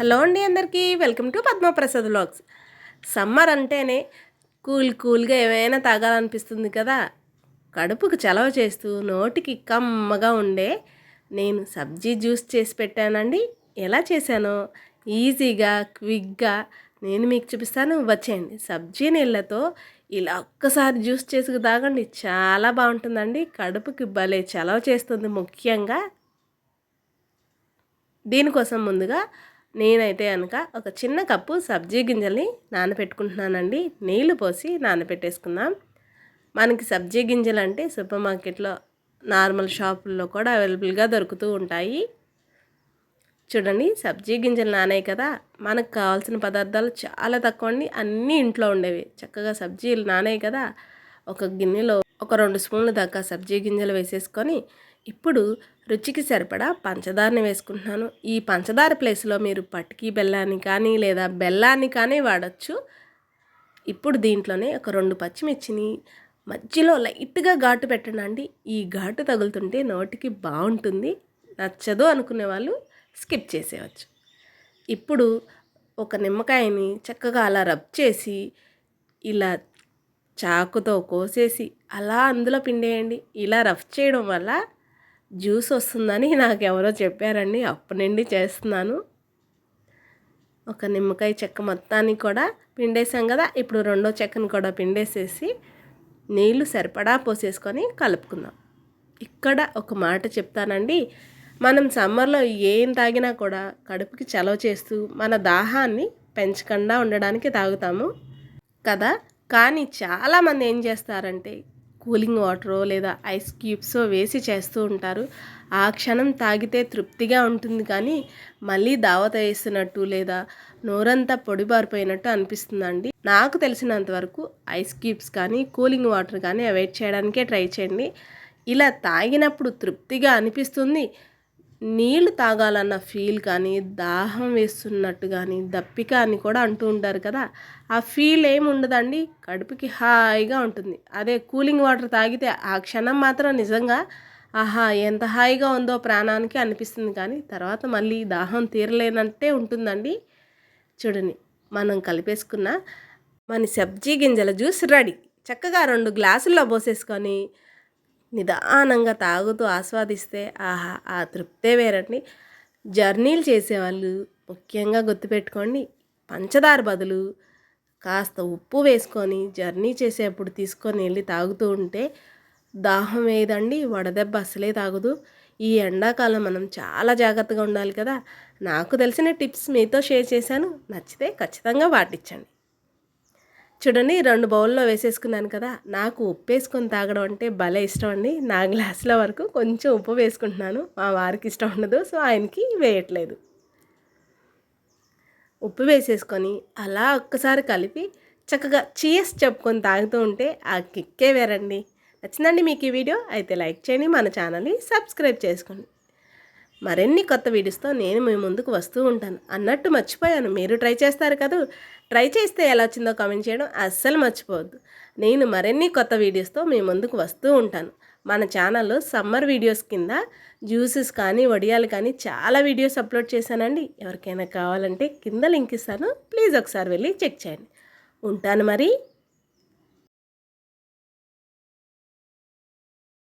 Hello అండి అందరికీ. Welcome to Padmaprasad vlogs. Summer అంటేనే కూల్ కూల్గా ఏమైనా తాగాలనిపిస్తుంది కదా? కడుపుకు చలవ చేస్తూ నోటికి కమ్మగా ఉండే నేను సబ్జీ జ్యూస్ చేసి పెట్టానండి. ఎలా చేశానో? ఈజీగా క్విక్గా నేను మీకు చూపిస్తాను. వచ్చేయండి. సబ్జీ నీళ్ళతో ఇలా ఒక్కసారి జ్యూస్ చేసి తాగండి. చాలా బాగుంటుందండి. కడుపుకి భలే చలవ చేస్తుంది ముఖ్యంగా. దీనికోసం ముందుగా నేనైతే కనుక ఒక చిన్న కప్పు సబ్జీ గింజల్ని నానబెట్టుకుంటున్నానండి నీళ్ళు పోసి నానబెట్టేసుకుందాం. మనకి సబ్జీ గింజలు అంటే సూపర్ మార్కెట్లో నార్మల్ షాపుల్లో కూడా అవైలబుల్గా దొరుకుతూ ఉంటాయి. చూడండి సబ్జీ గింజలు నానాయి కదా. మనకు కావాల్సిన పదార్థాలు చాలా తక్కువ అండి. అన్నీ ఇంట్లో ఉండేవి. చక్కగా సబ్జీలు నానాయి కదా. ఒక గిన్నెలో ఒక రెండు స్పూన్లు దాకా సబ్జీ గింజలు వేసేసుకొని ఇప్పుడు రుచికి సరిపడా పంచదారని వేసుకుంటున్నాను. ఈ పంచదార ప్లేస్లో మీరు పట్టికి బెల్లాన్ని కానీ లేదా బెల్లాన్ని కానీ వాడచ్చు. ఇప్పుడు దీంట్లోనే ఒక రెండు పచ్చిమిర్చిని మధ్యలో లైట్గా ఘాటు పెట్టండి ఈ ఘాటు తగులుతుంటే నోటికి బాగుంటుంది. నచ్చదు అనుకునే వాళ్ళు స్కిప్ చేసేయచ్చు. ఇప్పుడు ఒక నిమ్మకాయని చక్కగా అలా రబ్ చేసి ఇలా చాకుతో కోసేసి అలా అందులో పిండేయండి. ఇలా రఫ్ చేయడం వల్ల జ్యూస్ వస్తుందని నాకు ఎవరో చెప్పారండి. అప్పటి నుండి చేస్తున్నాను. ఒక నిమ్మకాయ చెక్క మొత్తాన్ని కూడా పిండేసాం కదా ఇప్పుడు రెండో చెక్కను కూడా పిండేసేసి నీళ్ళు సరిపడా పోసేసుకొని కలుపుకుందాం. ఇక్కడ ఒక మాట చెప్తానండి. మనం సమ్మర్లో ఏం తాగినా కూడా కడుపుకి చలవ చేస్తూ మన దాహాన్ని పెంచకుండా ఉండడానికి తాగుతాము కదా. కానీ చాలామంది ఏం చేస్తారంటే కూలింగ్ వాటరో లేదా ఐస్ క్యూబ్సో వేసి చేస్తూ ఉంటారు. ఆ క్షణం తాగితే తృప్తిగా ఉంటుంది కానీ మళ్ళీ దావత వేస్తున్నట్టు లేదా నోరంతా పొడిబారిపోయినట్టు అనిపిస్తుందండి. నాకు తెలిసినంత వరకు ఐస్ క్యూబ్స్ కానీ కూలింగ్ వాటర్ కానీ అవాయిడ్ చేయడానికే ట్రై చేయండి. ఇలా తాగినప్పుడు తృప్తిగా అనిపిస్తుంది. నీళ్ళు తాగాలన్న ఫీల్ కానీ దాహం వేస్తున్నట్టు కానీ దప్పిక అని కూడా అంటూ ఉంటారు కదా ఆ ఫీల్ ఏమి ఉండదండి కడుపుకి హాయిగా ఉంటుంది. అదే కూలింగ్ వాటర్ తాగితే ఆ క్షణం మాత్రం నిజంగా ఆహా ఎంత హాయిగా ఉందో ప్రాణానికి అనిపిస్తుంది కానీ తర్వాత మళ్ళీ దాహం తీరలేనంటే ఉంటుందండి. చూడండి మనం కలిపేసుకున్న మన సబ్జీ గింజల జ్యూస్ రెడీ. చక్కగా రెండు గ్లాసుల్లో పోసేసుకొని నిదానంగా తాగుతూ ఆస్వాదిస్తే ఆహా ఆ తృప్తే వేరండి. జర్నీలు చేసేవాళ్ళు ముఖ్యంగా గుర్తుపెట్టుకోండి పంచదార బదులు కాస్త ఉప్పు వేసుకొని జర్నీ చేసేప్పుడు తీసుకొని వెళ్ళి తాగుతూ ఉంటే దాహం వేయదండి వడదెబ్బ అసలే తాగదు. ఈ ఎండాకాలం మనం చాలా జాగ్రత్తగా ఉండాలి కదా. నాకు తెలిసిన టిప్స్ మీతో షేర్ చేశాను. నచ్చితే ఖచ్చితంగా పాటించండి చూడండి రెండు బౌల్లో వేసేసుకున్నాను కదా. నాకు ఉప్పు వేసుకొని తాగడం అంటే భలే ఇష్టం అండి. నా గ్లాసుల వరకు కొంచెం ఉప్పు వేసుకుంటున్నాను. మా వారికి ఇష్టం ఉండదు సో ఆయనకి వేయట్లేదు. ఉప్పు వేసేసుకొని అలా ఒక్కసారి కలిపి చక్కగా చీస్ చెప్పుకొని తాగుతూ ఉంటే ఆ కిక్కే వేరండి. నచ్చిందండి మీకు ఈ వీడియో? అయితే లైక్ చేయండి మన ఛానల్ని సబ్స్క్రైబ్ చేసుకోండి. మరిన్ని కొత్త వీడియోస్తో నేను మీ ముందుకు వస్తూ ఉంటాను. అన్నట్టు మర్చిపోయాను. మీరు ట్రై చేస్తారు కదా? ట్రై చేస్తే ఎలా వచ్చిందో కామెంట్ చేయడం అస్సలు మర్చిపోవద్దు. నేను మరిన్ని కొత్త వీడియోస్తో మీ ముందుకు వస్తూ ఉంటాను. మన ఛానల్లో సమ్మర్ వీడియోస్ కింద జ్యూసెస్ కానీ వడియాలు కానీ చాలా వీడియోస్ అప్లోడ్ చేశానండి. ఎవరికైనా కావాలంటే కింద లింక్ ఇస్తాను. ప్లీజ్ ఒకసారి వెళ్ళి చెక్ చేయండి. ఉంటాను మరి.